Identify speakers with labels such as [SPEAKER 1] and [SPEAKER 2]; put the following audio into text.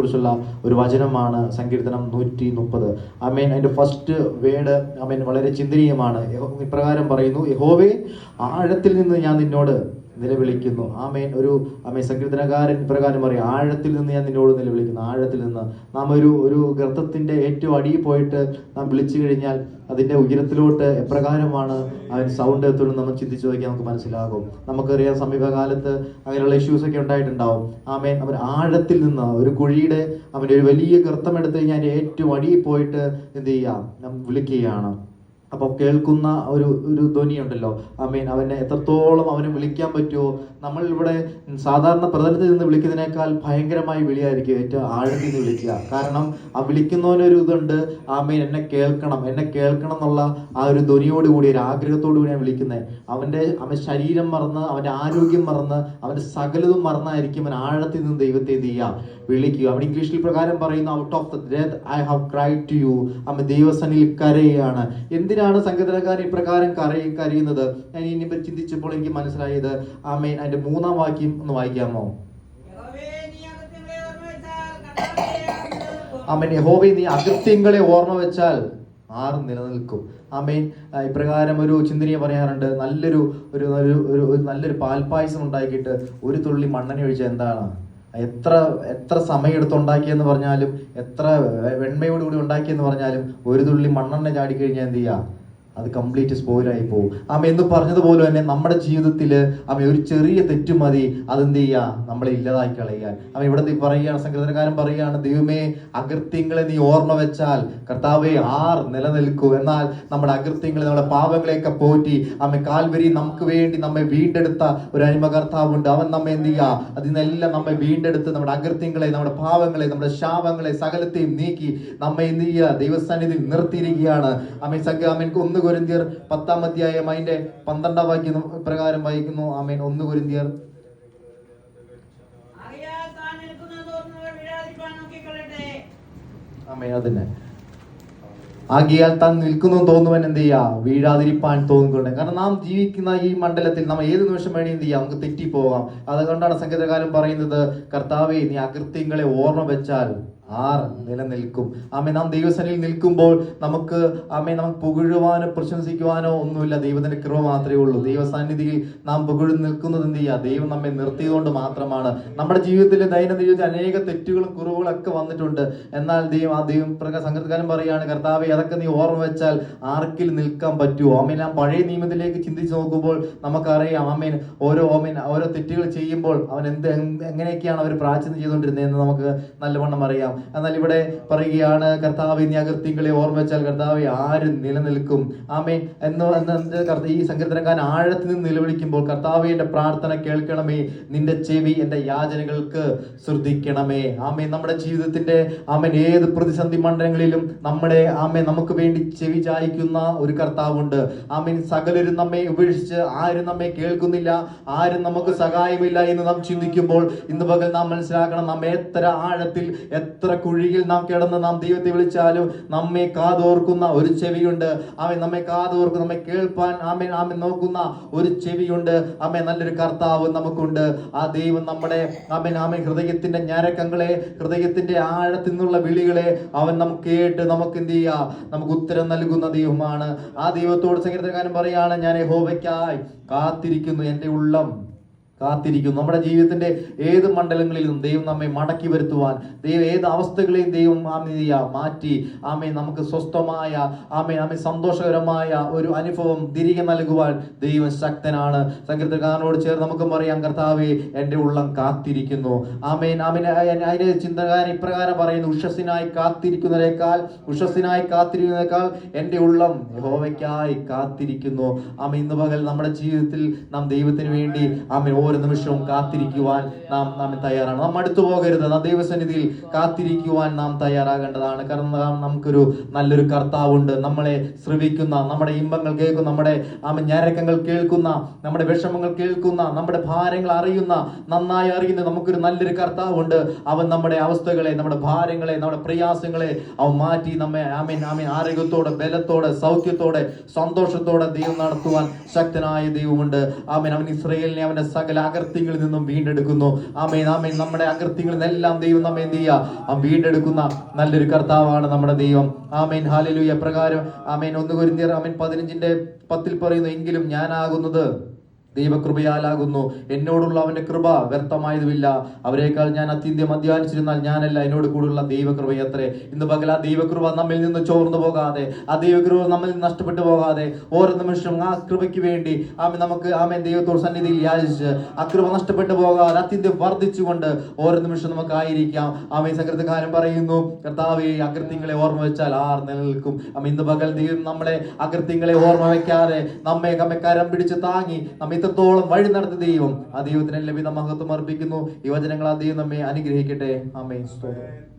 [SPEAKER 1] കുറിച്ചുള്ള ഒരു വചനമാണ് സങ്കീർത്തനം നൂറ്റി മുപ്പത് അമേൻ അതിന്റെ ഫസ്റ്റ് വേഡ് അമേൻ വളരെ ചിന്തനീയമാണ്. ഇപ്രകാരം പറയുന്നു യഹോവേ ആഴത്തിൽ നിന്ന് ഞാൻ നിന്നോട് നിലവിളിക്കുന്നു. ആമേൻ. ഒരു ആമേൻ സങ്കീർത്തനകാരൻ ഇപ്രകാരം പറയും ആഴത്തിൽ നിന്ന് ഞാൻ നിന്നോട് നിലവിളിക്കുന്നു. ആഴത്തിൽ നിന്ന്. നാം ഒരു ഒരു ഗർത്തത്തിന്റെ ഏറ്റവും അടിയിൽ പോയിട്ട് നാം വിളിച്ചു കഴിഞ്ഞാൽ അതിന്റെ ഉയരത്തിലോട്ട് എപ്രകാരമാണ് അവൻ സൗണ്ട് എത്തുന്നത് നമ്മൾ ചിന്തിച്ചു നോക്കിയാൽ നമുക്ക് മനസ്സിലാകും. നമുക്കറിയാം സമീപകാലത്ത് അങ്ങനെയുള്ള ഇഷ്യൂസ് ഒക്കെ ഉണ്ടായിട്ടുണ്ടാവും. ആമേൻ. അവൻ ആഴത്തിൽ നിന്ന് ഒരു കുഴിയുടെ അവന്റെ ഒരു വലിയ ഗർത്തം എടുത്ത് കഴിഞ്ഞാൽ ഏറ്റവും അടിയിൽ പോയിട്ട് എന്ത് ചെയ്യാം നാം വിളിക്കുകയാണ്. അപ്പോൾ കേൾക്കുന്ന ഒരു ഒരു ധ്വനിയുണ്ടല്ലോ. ഐ മീൻ അവനെ എത്രത്തോളം അവനെ വിളിക്കാൻ പറ്റുമോ നമ്മൾ ഇവിടെ സാധാരണ പ്രതലത്തിൽ നിന്ന് വിളിക്കുന്നതിനേക്കാൾ ഭയങ്കരമായി വിളിയായിരിക്കും ഏറ്റവും ആഴത്തിൽ നിന്ന് വിളിക്കുക. കാരണം ആ വിളിക്കുന്നവനൊരു ഇതുണ്ട്. ആ മീൻ എന്നെ കേൾക്കണം എന്നെ കേൾക്കണം എന്നുള്ള ആ ഒരു ധ്വനിയോട് കൂടി ഒരു ആഗ്രഹത്തോടു കൂടിയാണ് വിളിക്കുന്നത് അവന്റെ അവൻ ശരീരം മറന്ന് അവന്റെ ആരോഗ്യം മറന്ന് അവന്റെ സകലതും മറന്നായിരിക്കും അവൻ ആഴത്തിൽ നിന്ന് ദൈവത്തെ എന്ത് ചെയ്യുക? വിളിക്കുക. അവൻ ഇംഗ്ലീഷിൽ പ്രകാരം പറയുന്ന out of the death I have cry to you അമ്മ ദൈവസനിൽ കരയുകയാണ് എന്തിനാണ് സംഗീതകാരൻ ഇപ്രകാരം കരയി കരയുന്നത്? ഞാൻ ഇനി ചിന്തിച്ചപ്പോൾ എനിക്ക് മനസ്സിലായത് ആമേൻ അതിന്റെ മൂന്നാം വാക്യം ഒന്ന് വായിക്കാമോ? ആമേൻ യഹോവേ നീ അകൃത്യങ്ങളെ ഓർമ്മ വെച്ചാൽ ആറ് നിലനിൽക്കും. ആമേൻ ഇപ്രകാരം ഒരു ചിന്തനീയ പറയാറുണ്ട്. നല്ലൊരു ഒരു ഒരു നല്ലൊരു പാൽപ്പായസം ഉണ്ടാക്കിയിട്ട് ഒരു തുള്ളി മണ്ണെണ്ണ ഒഴിച്ചാൽ എന്താണ്? എത്ര എത്ര സമയം എടുത്തുണ്ടാക്കിയെന്ന് പറഞ്ഞാലും എത്ര വെണ്മയോടുകൂടി ഉണ്ടാക്കിയെന്ന് പറഞ്ഞാലും ഒരു തുള്ളി മണ്ണെണ്ണ ചാടിക്കഴിഞ്ഞാൽ എന്ത് ചെയ്യുക അത് കംപ്ലീറ്റ് സ്പോയിലായി പോകും ആമ എന്ന് പറഞ്ഞതുപോലെ തന്നെ നമ്മുടെ ജീവിതത്തിൽ ആമ ഒരു ചെറിയ തെറ്റ് മതി. അതെന്ത് ചെയ്യുക നമ്മളെ ഇല്ലാതാക്കി കളയാൻ അമ്മ ഇവിടെ നീ പറയുകയാണ് സംഘടനക്കാരൻ പറയുകയാണ് ദൈവമേ അകൃത്യങ്ങളെ നീ ഓർമ്മ വെച്ചാൽ കർത്താവെ ആർ നിലനിൽക്കൂ. എന്നാൽ നമ്മുടെ അകൃത്യങ്ങളെ നമ്മുടെ പാപങ്ങളെയൊക്കെ പോറ്റി ആമ കാൽവരി നമുക്ക് വേണ്ടി നമ്മെ വീണ്ടെടുത്ത ഒരു അനിമ കർത്താവുണ്ട്. അവൻ നമ്മെ എന്ത് ചെയ്യുക അതിൽ നിന്നെല്ലാം നമ്മെ വീണ്ടെടുത്ത് നമ്മുടെ അകൃത്യങ്ങളെ നമ്മുടെ പാപങ്ങളെ നമ്മുടെ ശാപങ്ങളെ സകലത്തെയും നീക്കി നമ്മെ എന്ത് ചെയ്യുക? ദൈവസന്നിധി നിർത്തിയിരിക്കുകയാണ്. അമ്മ സംഘ ഒന്ന് കൊരിന്തിയർ പത്താം അധ്യായം അതിന്റെ പന്ത്രണ്ടാം വാക്യം പ്രകാരം വായിക്കുന്നു. ആമേൻ. ഒന്ന് കൊരിന്തിയർ. അമീൻ അതന്നെ ആകിയാൽ താൻ നിൽക്കുന്നു തോന്നുവൻ എന്ത് ചെയ്യാ? വീഴാതിരിപ്പാൻ തോന്നിക്കൊണ്ട് കാരണം നാം ജീവിക്കുന്ന ഈ മണ്ഡലത്തിൽ നാം ഏത് നിമിഷം വേണമെങ്കിൽ എന്ത് ചെയ്യാം? നമുക്ക് തെറ്റിപ്പോകാം. അതുകൊണ്ടാണ് സംഗീതകാലം പറയുന്നത് കർത്താവെ നീ അകൃത്യങ്ങളെ ഓർമ്മ വെച്ചാൽ ആർ നിലനിൽക്കും. ആമേ നാം ദൈവസനയിൽ നിൽക്കുമ്പോൾ നമുക്ക് ആമേ നമുക്ക് പുകഴുവാനോ പ്രശംസിക്കുവാനോ ഒന്നുമില്ല. ദൈവത്തിന്റെ കൃപ മാത്രമേ ഉള്ളൂ. ദൈവസാന്നിധിയിൽ നാം പുകഴു നിൽക്കുന്നത് എന്ത് ചെയ്യുക ദൈവം നമ്മെ നിർത്തിയതുകൊണ്ട് മാത്രമാണ്. നമ്മുടെ ജീവിതത്തിലെ ദൈനംദിന ജീവിതത്തിൽ അനേക തെറ്റുകളും കുറവുകളും ഒക്കെ വന്നിട്ടുണ്ട്. എന്നാൽ ദൈവം ആ ദൈവം പ്രകാരം സംഘക്കാരൻ പറയുകയാണ് കർത്താവെ അതൊക്കെ നീ ഓർമ്മ വെച്ചാൽ ആർക്കിൽ നിൽക്കാൻ പറ്റുമോ ആമേൻ. ആ പഴയ നിയമത്തിലേക്ക് ചിന്തിച്ച് നോക്കുമ്പോൾ നമുക്കറിയാം ആമേൻ ഓരോ ആമേൻ ഓരോ തെറ്റുകൾ ചെയ്യുമ്പോൾ അവൻ എന്ത് എങ്ങനെയൊക്കെയാണ് അവർ പ്രാചീനം ചെയ്തുകൊണ്ടിരുന്നത് എന്ന് നമുക്ക് നല്ലവണ്ണം അറിയാം. എന്നാൽ ഇവിടെ പറയുകയാണ് കർത്താവ് നീ അകൃത്യങ്ങളെ ഓർമ്മ വെച്ചാൽ കർത്താവ് ആരും നിലനിൽക്കും. ആമേ എന്ന് ഈ സങ്കീർത്തനക്കാരൻ ആഴത്തിൽ നിന്ന് നിലവിളിക്കുമ്പോൾ കർത്താവ് എന്റെ പ്രാർത്ഥന കേൾക്കണമേ. നിന്റെ ചെവി എന്റെ യാചനകൾക്ക് ശ്രദ്ധിക്കണമേ. ആമേ നമ്മുടെ ജീവിതത്തിന്റെ ആമൻ ഏത് പ്രതിസന്ധി മണ്ഡലങ്ങളിലും നമ്മുടെ ആമേൻ നമുക്ക് വേണ്ടി ചെവി ചായ്ക്കുന്ന ഒരു കർത്താവുണ്ട്. ആമേൻ. സകലരും നമ്മെ ഉപേക്ഷിച്ച് ആരും നമ്മെ കേൾക്കുന്നില്ല ആരും നമുക്ക് സഹായമില്ല എന്ന് നാം ചിന്തിക്കുമ്പോൾ ഇന്ന് പകൽ നാം മനസ്സിലാക്കണം നാം എത്ര ആഴത്തിൽ എത്ര കുഴിയിൽ നാം കിടന്ന് നാം ദൈവത്തെ വിളിച്ചാലും നമ്മെ കാതോർക്കുന്ന ഒരു ചെവിയുണ്ട്. അവൻ നമ്മെ കാതോർക്കും നമ്മെ കേൾപ്പാൻ ആമേൻ ആമേൻ നോക്കുന്ന ഒരു ചെവിയുണ്ട്. ആമേൻ. നല്ലൊരു കർത്താവ് നമുക്കുണ്ട്. ആ ദൈവം നമ്മുടെ ആമേൻ ആമേൻ ഹൃദയത്തിന്റെ ഞരക്കങ്ങളെ ഹൃദയത്തിന്റെ ആഴത്തിൽ നിന്നുള്ള വിളികളെ അവൻ നമുക്ക് കേട്ട് നമുക്ക് എന്ത് ചെയ്യാം? നമുക്ക് ഉത്തരം നൽകുന്ന ദൈവമാണ്. ആ ദൈവത്തോട് സംഗീതക്കാരൻ പറയാണ് ഞാൻ ഹോവയ്ക്കായി കാത്തിരിക്കുന്നു എന്റെ ഉള്ളം. കാത്തിരിക്കുന്നു. നമ്മുടെ ജീവിതത്തിന്റെ ഏത് മണ്ഡലങ്ങളിലും ദൈവം നമ്മെ മടക്കി വരുത്തുവാൻ ദൈവം ഏത് അവസ്ഥകളെയും ദൈവം ആമേ മാറ്റി ആമെ നമുക്ക് സ്വസ്ഥമായ ആമെ ആമെ സന്തോഷകരമായ ഒരു അനുഭവം തിരികെ നൽകുവാൻ ദൈവം ശക്തനാണ്. സങ്കീർത്തകാരനോട് ചേർന്ന് നമുക്ക് പറയാം കർത്താവെ എന്റെ ഉള്ളം കാത്തിരിക്കുന്നു. ആമേൻ ആമേൻ. അതിന്റെ ചിന്തകാരൻ ഇപ്രകാരം പറയുന്നു ഉഷസ്സിനായി കാത്തിരിക്കുന്നതിനേക്കാൾ ഉഷസ്സിനായി കാത്തിരിക്കുന്നതിനേക്കാൾ എന്റെ ഉള്ളം യഹോവയ്ക്കായി കാത്തിരിക്കുന്നു. ആമ ഇന്ന് പകൽ നമ്മുടെ ജീവിതത്തിൽ നാം ദൈവത്തിന് വേണ്ടി ആമ ഓരോ നിമിഷവും കാത്തിരിക്കുവാൻ നാം നാം തയ്യാറാണ്. നാം അടുത്തു പോകരുത്. നാം ദൈവസന്നിധിയിൽ കാത്തിരിക്കുവാൻ നാം തയ്യാറാകേണ്ടതാണ്. കാരണം നാം നമുക്കൊരു നല്ലൊരു കർത്താവുണ്ട്. നമ്മളെ ശ്രവിക്കുന്ന നമ്മുടെ ഇമ്പങ്ങൾ കേൾക്കുന്ന നമ്മുടെ ആമ ഞരക്കങ്ങൾ കേൾക്കുന്ന നമ്മുടെ വിഷമങ്ങൾ കേൾക്കുന്ന നമ്മുടെ ഭാരങ്ങൾ അറിയുന്ന നന്നായി അറിയുന്ന നമുക്കൊരു നല്ലൊരു കർത്താവുണ്ട്. അവൻ നമ്മുടെ അവസ്ഥകളെ നമ്മുടെ ഭാരങ്ങളെ നമ്മുടെ പ്രയാസങ്ങളെ അവൻ മാറ്റി നമ്മെ ആമീൻ ആമീൻ. ആരോഗ്യത്തോടെ ബലത്തോടെ സൗഖ്യത്തോടെ സന്തോഷത്തോടെ ദൈവം നടത്തുവാൻ ശക്തനായ ദൈവമുണ്ട്. ആമീൻ. അവൻ ഇസ്രയേലിനെ അവന്റെ സകല എല്ലാ അകൃത്യങ്ങളിൽ നിന്നും വീണ്ടെടുക്കുന്നു. ആമേൻ ആമേൻ. നമ്മുടെ അകൃത്യങ്ങളിൽ നിന്നെല്ലാം ദൈവം നമ്മെ എന്ത് ചെയ്യുക വീണ്ടെടുക്കുന്ന നല്ലൊരു കർത്താവാണ് നമ്മുടെ ദൈവം. ആമേൻ ഹാലലു എപ്രകാരം ആമേൻ ഒന്ന് കുരിന്തിയർ ആമേൻ പതിനഞ്ചിന്റെ പത്തിൽ പറയുന്നു എങ്കിലും ഞാനാകുന്നത് ദൈവകൃപയാലാകുന്നു. എന്നോടുള്ള അവന്റെ കൃപ വ്യർത്ഥമായതുമില്ല. അവരെക്കാൾ ഞാൻ അത്യന്തം അധ്യാനിച്ചിരുന്നാൽ ഞാനല്ല എന്നോട് കൂടുള്ള ദൈവകൃപയത്രേ ഇന്ന് പകൽ ആ ദൈവകൃപ നമ്മിൽ നിന്ന് ചോർന്നു പോകാതെ ആ ദൈവകൃപ നമ്മിൽ നിന്ന് നഷ്ടപ്പെട്ടു പോകാതെ ഓരോ നിമിഷം ആ കൃപയ്ക്ക് വേണ്ടി ആമേ നമുക്ക് ആമേ ദൈവത്തോട് സന്നിധിയിൽ യാചിച്ച് ആ കൃപ നഷ്ടപ്പെട്ടു പോകാതെ അത്യന്തം വർദ്ധിച്ചുകൊണ്ട് ഓരോ നിമിഷം നമുക്ക് ആയിരിക്കാം. ആമേ സകൃതകാരം പറയുന്നു. കർത്താവെ അകൃത്യങ്ങളെ ഓർമ്മ വെച്ചാൽ ആർ നിലനിൽക്കും. ആമേ ഇന്ന് പകൽ ദൈവം നമ്മളെ അകൃത്യങ്ങളെ ഓർമ്മ വെക്കാതെ നമ്മെ കമ്മക്കാരം കരം പിടിച്ച് താങ്ങി നമ്മെ ഇത്രത്തോളം വഴി നടത്തി ദൈവം ആ ദൈവത്തിന് ലഭ്യത മഹത്വം അർപ്പിക്കുന്നു. യുവജനങ്ങൾ ആ ദൈവം നമ്മെ അനുഗ്രഹിക്കട്ടെ. അമ്മേ സ്തോത്രം.